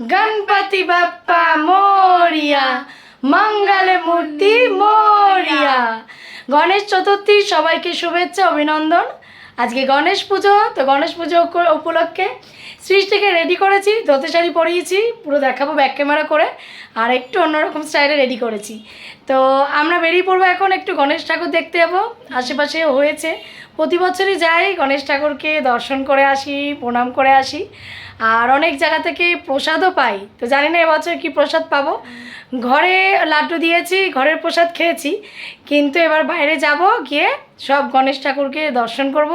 গণপতি বাপ্পা মরিয়া মঙ্গলে মূর্তি মরিয়া। গণেশ চতুর্থী সবাইকে শুভেচ্ছা অভিনন্দন। আজকে গণেশ পুজো, তো গণেশ পুজো উপলক্ষে সৃষ্টিকে রেডি করেছি, ধোতে শাড়ি পরিয়েছি, পুরো দেখাবো ব্যাক ক্যামেরা করে, আর একটু অন্যরকম স্টাইলে রেডি করেছি। তো আমরা বেরিয়ে পড়ব এখন একটু গণেশ ঠাকুর দেখতে যাব আশেপাশে হয়েছে। প্রতি বছরই যাই, গণেশ ঠাকুরকে দর্শন করে আসি, প্রণাম করে আসি, আর অনেক জায়গা থেকে প্রসাদও পাই। তো জানি না এবছর কি প্রসাদ পাবো। ঘরে লাড্ডু দিয়েছি, ঘরের প্রসাদ খেয়েছি, কিন্তু এবার বাইরে যাব গিয়ে সব গণেশ ঠাকুরকে দর্শন করব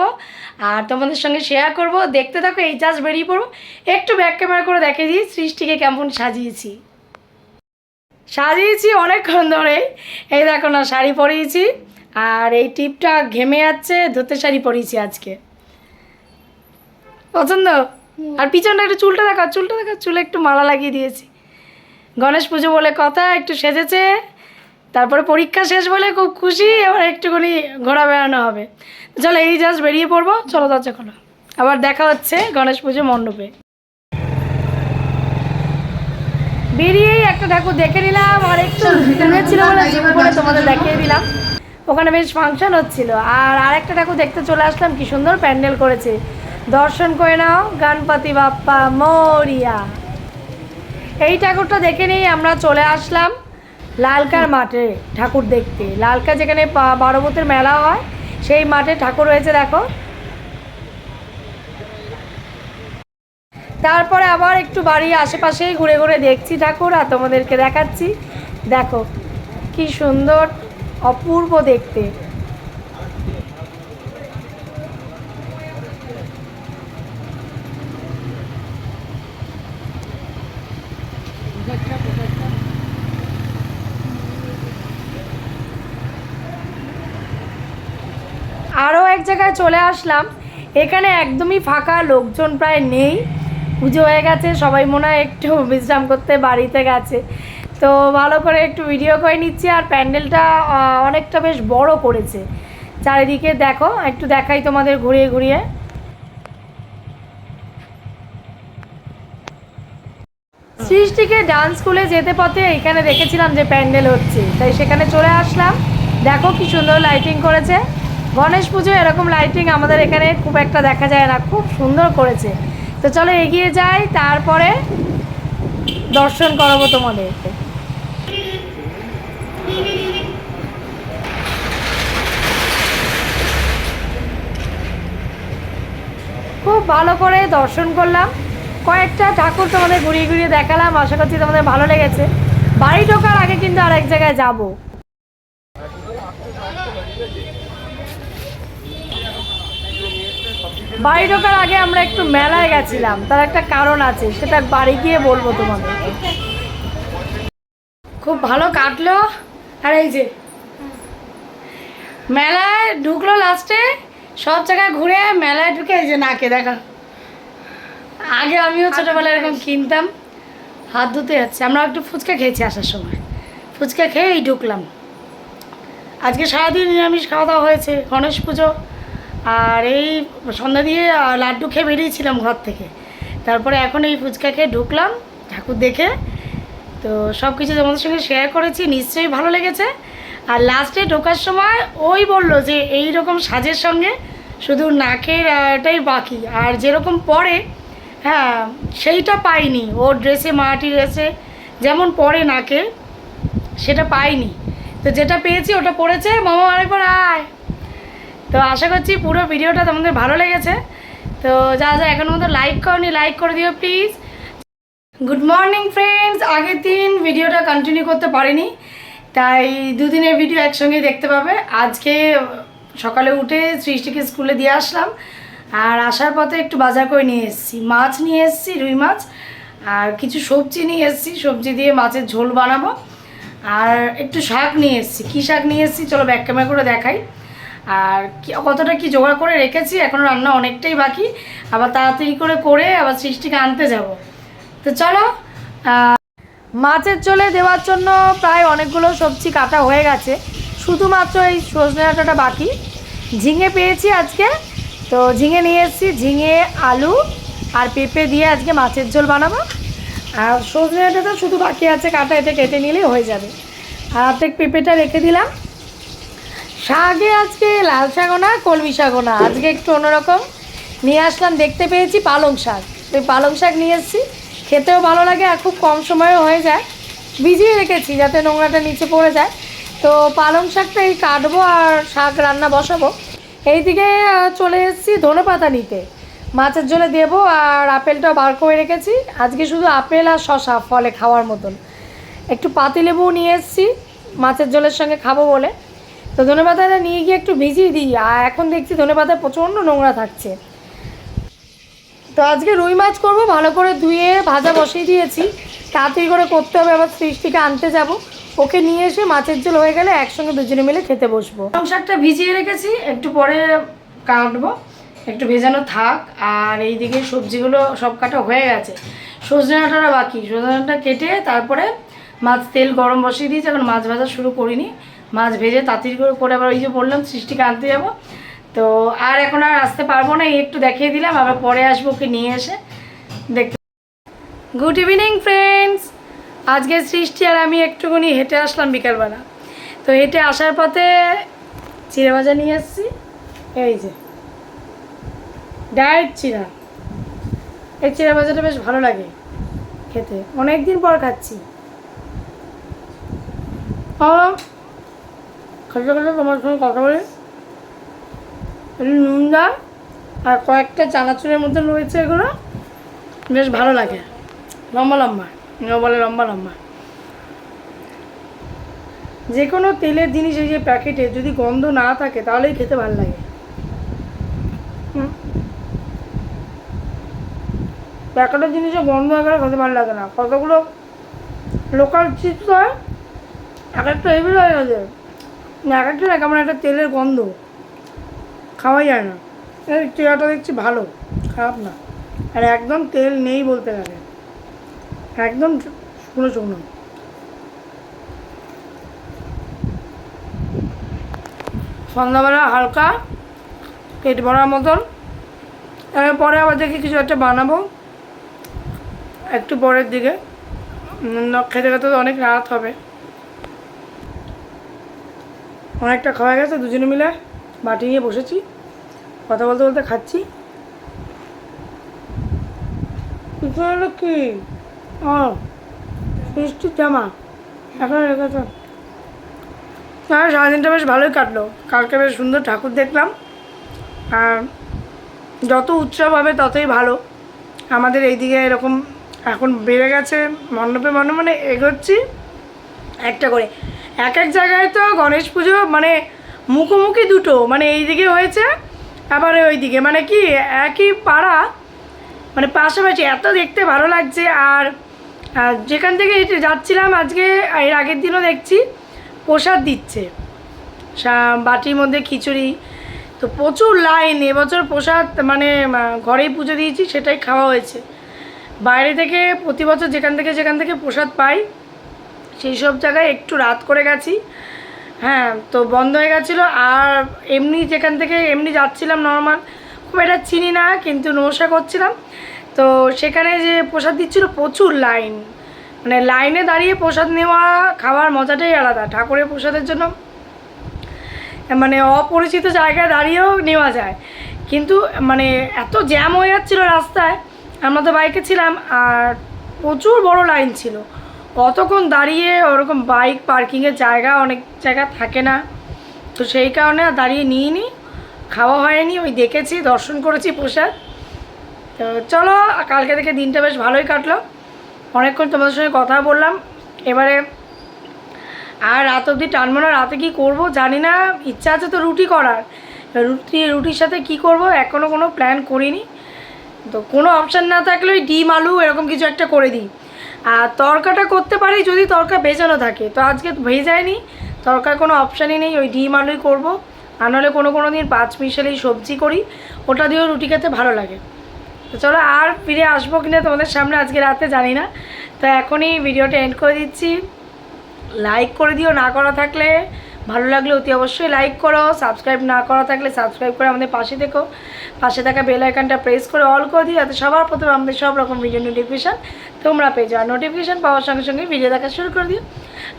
আর তোমাদের সঙ্গে শেয়ার করব। দেখতে থাকো, এই জাস্ট বেরিয়ে পড়ব একটু ব্যাক ক্যামেরা করে দেখে দিই, সৃষ্টিকে কেমন সাজিয়েছি। সাজিয়েছি অনেকক্ষণ ধরে। এই দেখো না, শাড়ি পরিয়েছি। আর এই টিপটা ঘেমে যাচ্ছে, ধুতে শাড়ি পরিয়েছি আজকে। পছন্দ? আর পিছনটা একটু চুলটা দেখা চুলটা দেখা চুলে একটু মালা লাগিয়ে দিয়েছি। গণেশ পুজো বলে কথা, একটু সেজেছে। তারপরে পরীক্ষা শেষ বলে খুব খুশি এবার একটুখানি ঘোরা বেড়ানো হবে। চলো এই জাস্ট বেরিয়ে পড়ব চলো দরজা খোলো। আবার দেখা হচ্ছে গণেশ পুজো মণ্ডপে। বেরিয়েই একটা ঠাকুর দেখে নিলাম আর একটু ছিল বলে করে তোমাদের দেখিয়ে দিলাম। ওখানে বেশ ফাংশন হচ্ছিল। আর আরেকটা ঠাকুর দেখতে চলে আসলাম কি সুন্দর প্যান্ডেল করেছে। দর্শন করে নাও গণপতি বাপ্পা মরিয়া। এই ঠাকুরটা দেখে নিয়ে আমরা চলে আসলাম। লালকার মাঠে ঠাকুর দেখতে। লালকা যেখানে বারবতের মেলা হয়, সেই মাঠে ঠাকুর রয়েছে, দেখো। তারপরে আবার একটু বাড়ির আশেপাশেই ঘুরে ঘুরে দেখছি ঠাকুর, আর তোমাদেরকে দেখাচ্ছি। দেখো, কি সুন্দর, অপূর্ব দেখতে আরও এক জায়গায় চলে আসলাম। এখানে একদমই ফাঁকা, লোকজন প্রায় নেই। পুজো হয়ে গেছে, সবাই মনে হয় একটু বিশ্রাম করতে বাড়িতে গেছে। তো ভালো করে একটু ভিডিও করে নিচ্ছি আর প্যান্ডেলটা অনেকটা বেশ বড় করেছে। চারিদিকে দেখো, একটু দেখাই তোমাদের ঘুরিয়ে ঘুরিয়ে। সৃষ্টিকে ডান্স স্কুলে যেতে পথে এখানে দেখেছিলাম যে প্যান্ডেল হচ্ছে। তাই সেখানে চলে আসলাম। দেখো কি সুন্দর লাইটিং করেছে। গণেশ পুজো, এরকম লাইটিং আমাদের এখানে খুব একটা দেখা যায় না, খুব সুন্দর করেছে। তো চলো এগিয়ে যাই, তারপরে দর্শন করাবো তোমাদেরকে। খুব ভালো করে দর্শন করলাম। কয়েকটা ঠাকুর তোমাদের ঘুরিয়ে ঘুরিয়ে দেখালাম, আশা করছি তোমাদের ভালো লেগেছে। বাড়ি ঢোকার আগে কিন্তু আর এক জায়গায় যাব। বাড়ি ঢোকার আগে আমরা একটু মেলায় গেছিলাম তার একটা কারণ আছে সেটা বাড়ি গিয়ে বলব তোমাদেরকে খুব ভালো কাটলো আর এই যে মেলায় ঢুকলো লাস্টে সব জায়গায় ঘুরে মেলায় ঢুকে এই যে নাকে দেখা। আগে আমিও ছোটোবেলায় এরকম কিনতাম হাত ধুতে যাচ্ছে। আমরা একটু ফুচকা খেয়েছি আসার সময়। ফুচকা খেয়েই ঢুকলাম। আজকে সারাদিন নিরামিষ খাওয়া দাওয়া হয়েছে গণেশ পুজো আর এই সন্ধ্যা দিয়ে লাড্ডু খেয়ে বেরিয়েছিলাম ঘর থেকে। তারপরে এখন এই ফুচকা খেয়ে ঢুকলাম, ঠাকুর দেখে। তো সব কিছু তোমাদের সঙ্গে শেয়ার করেছি, নিশ্চয়ই ভালো লেগেছে। আর লাস্টে ঢোকার সময় ওই বলল যে এই রকম সাজের সঙ্গে শুধু নাকের এটাই বাকি। আর যেরকম পরে হ্যাঁ সেইটা পাইনি। ওর ড্রেসে মাটি ড্রেসে যেমন পরে নাকে, সেটা পাইনি। তো যেটা পেয়েছি ওটা পড়েছে। মামা আরেকবার আয়। তো আশা করছি পুরো ভিডিওটা তোমাদের ভালো লেগেছে। তো যা যা এখন মতো লাইক করনি লাইক করে দিও প্লিজ গুড মর্নিং ফ্রেন্ডস আগের দিন ভিডিওটা কন্টিনিউ করতে পারিনি, তাই দুদিনের ভিডিও একসঙ্গেই দেখতে পাবে। আজকে সকালে উঠে সৃষ্টিকে স্কুলে দিয়ে আসলাম, আর আসার পথে একটু বাজার করে নিয়ে এসেছি। মাছ নিয়ে এসেছি, রুই মাছ, আর কিছু সবজি নিয়ে এসেছি। সবজি দিয়ে মাছের ঝোল বানাবো, আর একটু শাক নিয়ে এসেছি। কী শাক নিয়ে এসেছি, চলো ব্যাক ক্যামেরা করে দেখাই। আর কতটা কি জোগাড় করে রেখেছি? এখনও রান্না অনেকটাই বাকি। আবার তাড়াতাড়ি করে করে আবার সৃষ্টিকে আনতে যাব। তো চলো মাছের ঝোলে দেওয়ার জন্য প্রায় অনেকগুলো সবজি কাটা হয়ে গেছে। শুধুমাত্র এই সজনে ডাঁটাটা বাকি। ঝিঙে পেয়েছি আজকে। তো ঝিঙে নিয়ে এসেছি। ঝিঙে, আলু আর পেঁপে দিয়ে আজকে মাছের ঝোল বানাবো। আর সজনেটা তো শুধু বাকি আছে, কাটা এটা কেটে নিলেই হয়ে যাবে। আর অর্ধেক পেঁপেটা রেখে দিলাম। শাকে আজকে লাল শাকও না, কলমি শাকও না। আজকে একটু অন্যরকম। নিয়ে আসলাম, দেখতে পেয়েছি পালং শাক। ওই পালং শাক নিয়ে এসেছি। খেতেও ভালো লাগে আর খুব কম সময়েও হয়ে যায়। ভিজিয়ে রেখেছি যাতে নোংরাটা নিচে পড়ে যায়। তো পালং শাকটা এই কাটবো আর শাক রান্না বসাবো। এইদিকে চলে এসেছি ধনে পাতা নিতে। মাছের জলে দেবো আর আপেলটাও বার করে রেখেছি। আজকে শুধু আপেল আর শশা ফলে খাওয়ার মতন। একটু পাতিলেবু নিয়ে এসেছি। মাছের জলের সঙ্গে খাব বলে। তো ধনে পাতাটা নিয়ে গিয়ে একটু ভিজিয়ে দিই, আর এখন দেখছি ধনে পাতা প্রচণ্ড নোংরা থাকছে। তো আজকে রুই মাছ করব, ভালো করে ধুয়ে ভাজা বসিয়ে দিয়েছি। তাড়াতাড়ি করে করতে হবে, আবার সৃষ্টিকে আনতে যাব। ওকে নিয়ে এসে মাছের ঝোল হয়ে গেলে একসঙ্গে দুজনে মিলে খেতে বসবো। সংসারটা ভিজিয়ে রেখেছি, একটু পরে কাটবো। একটু ভেজানো থাক, আর এইদিকে সবজিগুলো সব কাটা হয়ে গেছে। সজনে ডাঁটাটা বাকি, সজনে ডাঁটা কেটে তারপরে মাছ তেল গরম বসিয়ে দিয়েছি, এখন মাছ ভাজা শুরু করিনি। মাছ ভেজে তাড়াতাড়ি করে আবার ওই যে বললাম সৃষ্টিকে আনতে যাব। তো আর এখন আর আসতে পারব না একটু দেখিয়ে দিলাম, আবার পরে আসব ওকে নিয়ে এসে। দেখতে গুড ইভিনিং ফ্রেন্ডস আজকে সৃষ্টি আর আমি একটুখানি হেঁটে আসলাম বিকালবেলা। তো হেঁটে আসার পথে চিড়ে ভাজা নিয়ে এসেছি এই যে। ডায়েট চিড়া। এই চিড়া ভাজাটা বেশ ভালো লাগে খেতে। অনেক দিন পর খাচ্ছি। ও খেতে খেতে তোমার সঙ্গে কথা বলি। নুন দাও, আর কয়েকটা চানাচুরের মধ্যে রয়েছে এগুলো। বেশ ভালো লাগে। লম্বা লম্বা বলে লম্বা লম্বা। যে কোনো তেলের জিনিস এই যে প্যাকেটে যদি গন্ধ না থাকে, তাহলেই খেতে ভালো লাগে। প্যাকেটের জিনিসে গন্ধ একেবারে খেতে ভালো লাগে না। কতগুলো লোকাল চিপস হয়, এক একটা হেভি হয়ে একটা না, কেমন একটা তেলের গন্ধ। খাওয়া যায় না। চেয়ারটা দেখছি ভালো, খারাপ না। আর একদম তেল নেই বলতে গেলে। একদম শুকনো শুকনো। সন্ধ্যাবেলা হালকা পেট ভরার মতন। এরপরে আবার দেখি কিছু একটা বানাবো। একটু পরের দিকে। খেতে খেতে তো অনেক রাত হবে। অনেকটা খাওয়া গেছে, দুজনে মিলে বাটি নিয়ে বসেছি। কথা বলতে বলতে খাচ্ছি। কি? ও বৃষ্টির জামা। এখন রেখেছ? আর সারাদিনটা বেশ ভালোই কাটলো। কালকে বেশ সুন্দর ঠাকুর দেখলাম। আর যত উৎসব হবে ততই ভালো। আমাদের এইদিকে এরকম এখন বেড়ে গেছে, মণ্ডপে মণ্ডপে মানে এগোচ্ছি। একটা করে। এক এক জায়গায় তো গণেশ পুজো মানে মুখোমুখি দুটো মানে এই দিকে হয়েছে, আবার ওইদিকে। মানে কি, একই পাড়া মানে পাশাপাশি, এত দেখতে ভালো লাগছে। আর আর যেখান থেকে যাচ্ছিলাম আজকে, এর আগের দিনও দেখছি, প্রসাদ দিচ্ছে। বাটির মধ্যে খিচুড়ি। তো প্রচুর লাইন, এবছর প্রসাদ মানে ঘরেই পুজো দিয়েছি, সেটাই খাওয়া হয়েছে। বাইরে থেকে প্রতি বছর যেখান থেকে যেখান থেকে প্রসাদ পাই সেই সব জায়গায় একটু রাত করে গেছি। হ্যাঁ তো বন্ধ হয়ে গেছিল আর এমনি যেখান থেকে এমনি যাচ্ছিলাম নর্মাল খুব একটা চিনি না, কিন্তু নমস্কার করছিলাম। তো সেখানে যে প্রসাদ দিচ্ছিল প্রচুর লাইন মানে লাইনে দাঁড়িয়ে প্রসাদ নেওয়া, খাওয়ার মজাটাই আলাদা, ঠাকুরের প্রসাদের জন্য। মানে অপরিচিত জায়গায় দাঁড়িয়েও নেওয়া যায়। কিন্তু মানে এত জ্যাম হয়ে যাচ্ছিল রাস্তায়, আমরা তো বাইকে ছিলাম আর প্রচুর বড় লাইন ছিল। অতক্ষণ দাঁড়িয়ে ওরকম বাইক পার্কিংয়ের জায়গা অনেক জায়গা থাকে না? তো সেই কারণে আর দাঁড়িয়ে নিইনি। খাওয়া হয়নি, ওই দেখেছি, দর্শন করেছি প্রসাদ। তো চলো, কালকে থেকে দিনটা বেশ ভালোই কাটলো। অনেকক্ষণ তোমাদের সঙ্গে কথা বললাম। এবারে আর রাত অবধি টানবো না, রাতে কী করব জানি না। ইচ্ছা আছে তো রুটি করার। রুটি, রুটির সাথে কি করব এখনও কোনো প্ল্যান করিনি। তো কোনো অপশান না থাকলে ওই ডিম, আলু এরকম কিছু একটা করে দিই। আর তরকাটা করতে পারি যদি তরকা ভেজানো থাকে। তো আজকে ভেজায়নি, তরকার কোনো অপশানই নেই, ওই ডিম আলুই করব। আর নাহলে কোনো কোনো দিন পাঁচ মিশালেই সবজি করি, ওটা দিয়েও রুটি খেতে ভালো লাগে। তো চলো আর ফিরে আসব কিনা তোমাদের সামনে আজকে রাতে জানি না। তো এখনই ভিডিওটা এন্ড করে দিচ্ছি। লাইক করে দিও, না করা থাকলে ভালো লাগলে অতি অবশ্যই লাইক করো সাবস্ক্রাইব না করা থাকলে সাবস্ক্রাইব করে আমাদের পাশে দেখো পাশে থাকা বেল আইকনটা প্রেস করে অল করে দিও, যাতে সবার প্রথমে আমাদের সব রকম ভিডিও নোটিফিকেশান তোমরা পেয়ে যাও। নোটিফিকেশান পাওয়ার সঙ্গে সঙ্গে ভিডিও দেখা শুরু করে দিও।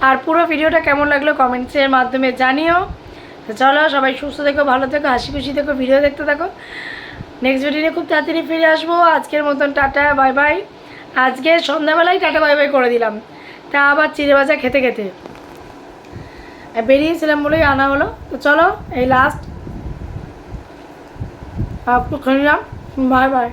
আর পুরো ভিডিওটা কেমন লাগল কমেন্টসের মাধ্যমে জানিও। তো চলো সবাই সুস্থ থেকো, ভালো থেকো, হাসি খুশি থেকো ভিডিও দেখতে থাকো। নেক্সট ভিডিও খুব তাড়াতাড়ি ফিরে আসব। আজকের মতন টাটা বাই বাই আজকে সন্ধ্যাবেলায় টাটা বাই বাই করে দিলাম। তা আবার চিড়ে ভাজা খেতে খেতে। বেরিয়েছিলাম বলেই আনা হলো। তো চলো এই লাস্ট খেলাম বাই বাই